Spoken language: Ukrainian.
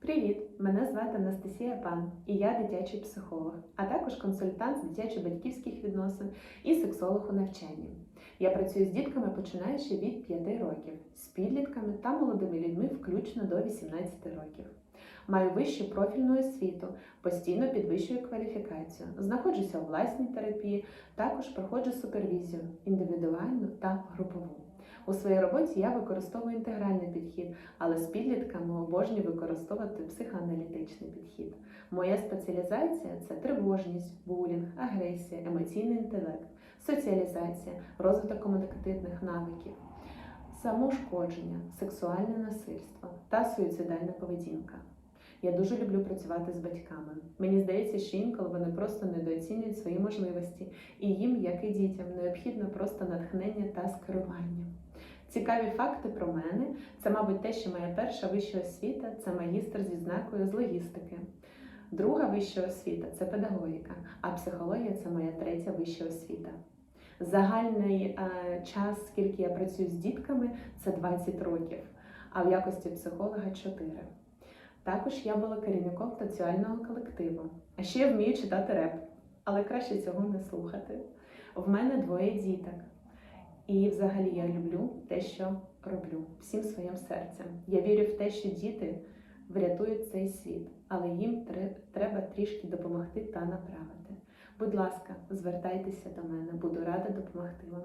Привіт! Мене звати Анастасія Пан, і я дитячий психолог, а також консультант з дитячо-батьківських відносин і сексолог у навчанні. Я працюю з дітками починаючи від 5 років, з підлітками та молодими людьми, включно до 18 років. Маю вищу профільну освіту, постійно підвищую кваліфікацію, знаходжуся у власній терапії, також проходжу супервізію індивідуальну та групову. У своїй роботі я використовую інтегральний підхід, але з підлітками обожнюю використовувати психоаналітичний підхід. Моя спеціалізація це тривожність, булінг, агресія, емоційний інтелект, соціалізація, розвиток комунікативних навиків, самоушкодження, сексуальне насильство та суїцидальна поведінка. Я дуже люблю працювати з батьками. Мені здається, що інколи вони просто недооцінюють свої можливості, і їм, як і дітям, необхідно просто натхнення та скерування. Цікаві факти про мене це, мабуть, те, що моя перша вища освіта це магістр зі знакою з логістики. Друга вища освіта це педагогіка, а психологія це моя третя вища освіта. Загальний е, час, скільки я працюю з дітками, це 20 років, а в якості психолога 4. Також я була керівником танцювального колективу. А ще я вмію читати реп, але краще цього не слухати. В мене двоє діток. І взагалі я люблю те, що роблю всім своїм серцем. Я вірю в те, що діти врятують цей світ, але їм треба трішки допомогти та направити. Будь ласка, звертайтеся до мене, буду рада допомогти вам.